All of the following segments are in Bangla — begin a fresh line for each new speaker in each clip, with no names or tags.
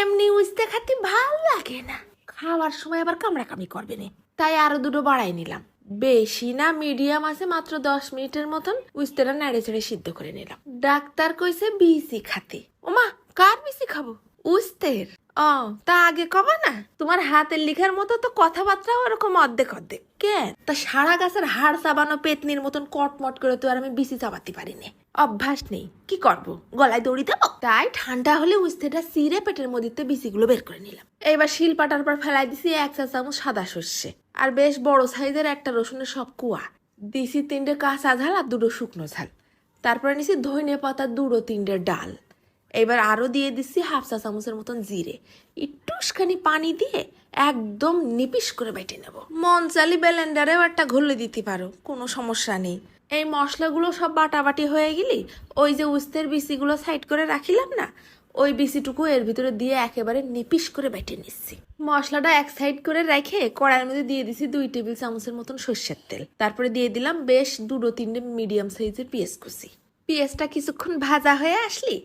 এমনি উস্তে খাতে ভালো লাগে না। খাওয়ার সময় আবার কামড়াকামি করবে না। তাই আরও দুটো বাড়াই নিলাম। বেশি না মিডিয়াম আছে, মাত্র দশ মিনিটের মতন উস্তেটা নেড়ে চেড়ে সিদ্ধ করে নিলাম। ডাক্তার কইছে বিসি খাতে। ওমা, কার বিসি খাব? উস্তের। ও, তা আগে কবা না। তোমার হাতের লিখার মতো তো কথাবার্তাও ওরকম অর্ধেক অর্ধেক। কেন? তা সারা গাছের হাড় চাবানো পেতনির মতন কটমট করে তো আর আমি বিসি চাবাতে পারি না অভ্যাস নেই, কি করব? গলায় দড়ি দেবো? তাই ঠান্ডা হলে উস্তেটা সিরে পেটের মধ্যে বিসিগুলো বের করে নিলাম। এবার শিল পাটার পর ফেলাই দিছি এক চা চামচ সাদা সর্ষে। আর বেশ বড় সাইজের একটা রসুনের সব কুয়া। দিছি তিনটে কাঁচা ঝাল আর দুটো শুকনো ঝাল। তারপরে নিছি ধনে পাতা দুটো তিনটে ডাল। এবার আরও দিয়ে দিচ্ছি হাফ চা চামচের মতন জিরে। একটুখানি পানি দিয়ে একদম নিপিস করে বেটে নেব। মন চালি ব্লেন্ডারেও একটা ঘুরলে দিতে পারো, কোনো সমস্যা নেই। এই মশলাগুলো সব বাটাবাটি হয়ে গেলি ওই যে উস্তের বিচিগুলো সাইড করে রাখিলাম না, ওই বিচিটুকু এর ভিতরে দিয়ে একেবারে নিপিস করে বেটে নিচ্ছি। মশলাটা এক সাইড করে রেখে কড়াইয়ের মধ্যে দিয়ে দিছি দুই টেবিল চামচের মতন সর্ষের তেল। তারপরে দিয়ে দিলাম বেশ দুটো তিনটে মিডিয়াম সাইজের পেঁয়াজ কুচি। পেঁয়াজটা কিছুক্ষণ ভাজা হয়ে আসলি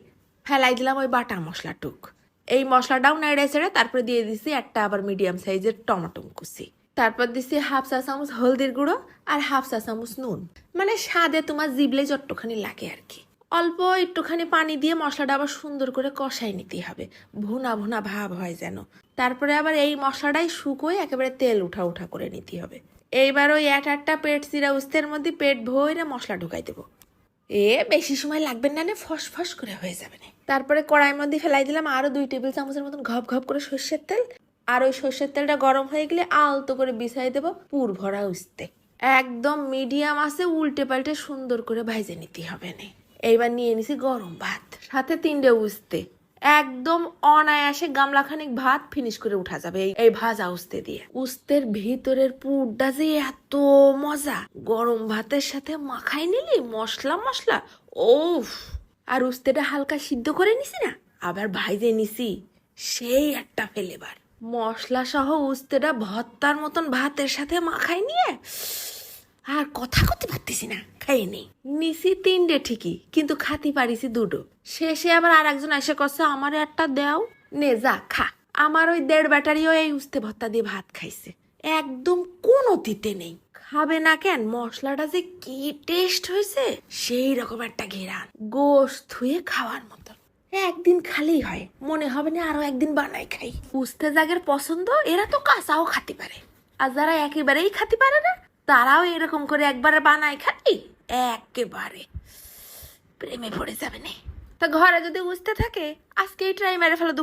ফেলাই দিলাম ওই বাটা মশলাটুক। এই মশলাটাও নেড়ে চেড়ে তারপরে দিয়ে দিছি একটা আবার মিডিয়াম সাইজের টমেটো কুচি। তারপর দিছি হাফ চা চামচ হলদির গুঁড়ো আর হাফ চা চামচ নুন। মানে স্বাদে তোমার জিবলে যতখানি লাগে আর কি। অল্প একটুখানি পানি দিয়ে মশলাটা আবার সুন্দর করে কষাই নিতে হবে। ভুনা ভুনা ভাব হয় যেন। তারপরে আবার এই মশলাটাই শুকোয় একেবারে তেল উঠা উঠা করে নিতে হবে। এইবার ওই এক একটা পেট চিরা উস্তের মধ্যে পেট ভরে মশলা ঢুকাই দেবো। এ, বেশি সময় লাগবে না ফস ফস করে হয়ে যাবে না। তারপরে কড়াইয়ের মধ্যে ফেলাই দিলাম আরও দুই টেবিল চামচের মতন ঘপ ঘপ করে সর্ষের তেল। আর ওই সর্ষের তেলটা গরম হয়ে গেলে আলতো করে বিছাই দেবো পুর ভরা উস্তে। একদম মিডিয়াম আছে, উল্টে পাল্টে সুন্দর করে ভাইজে নিতে হবে না। এইবার নিয়ে নিছি গরম ভাত, সাথে তিনটে উস্তে। একদম অনায়াসে গামলাখানিক ভাত ফিনিশ করে উঠা যাবে এই- এই ভাজা উস্তে দিয়ে। উস্তের ভিতরের পুরটা যে এত মজা! গরম ভাতের সাথে মাখাই নিলি মশলা মশলা ওফ আর উস্তেটা হালকা সিদ্ধ করে নিছি না? আবার ভাইজে নিছি। সেই একটা ফেলেবার মশলা সহ উস্তেটা ভত্তার মতন ভাতের সাথে মাখাই নিয়ে, আর কথা করতে পারতেছি না খাইয়ে নেই। নিছি তিনটে ঠিকই, কিন্তু খাতি পারিছি দুটো। শেষে আবার আর একজন এসে করছে আমার একটা দেও, নে যা, খা। আমার ওই দেড় ব্যাটারিও এই উস্তে ভত্তা দিয়ে ভাত খাইছে। একদম কোনো দিতে নেই। খাবে না কেন? মশলাটা যে কি টেস্ট হয়েছে, সেই রকম একটা ঘেরান। গোশ ধুয়ে খাওয়ার মতন একদিন খালেই হয়। মনে হবে না আরও একদিন বানাই খাই। উস্তে জাগের পছন্দ, এরা তো কাঁচাও খাতে পারে। আর যারা একেবারেই খাতে পারে না, তারাও এরকম করে একবার বানায় খাই একেবারে প্রেমে পড়ে যাবে না। তা ঘরে যদি উস্তে থাকে, আজকেই ট্রাই মেরে ফেলো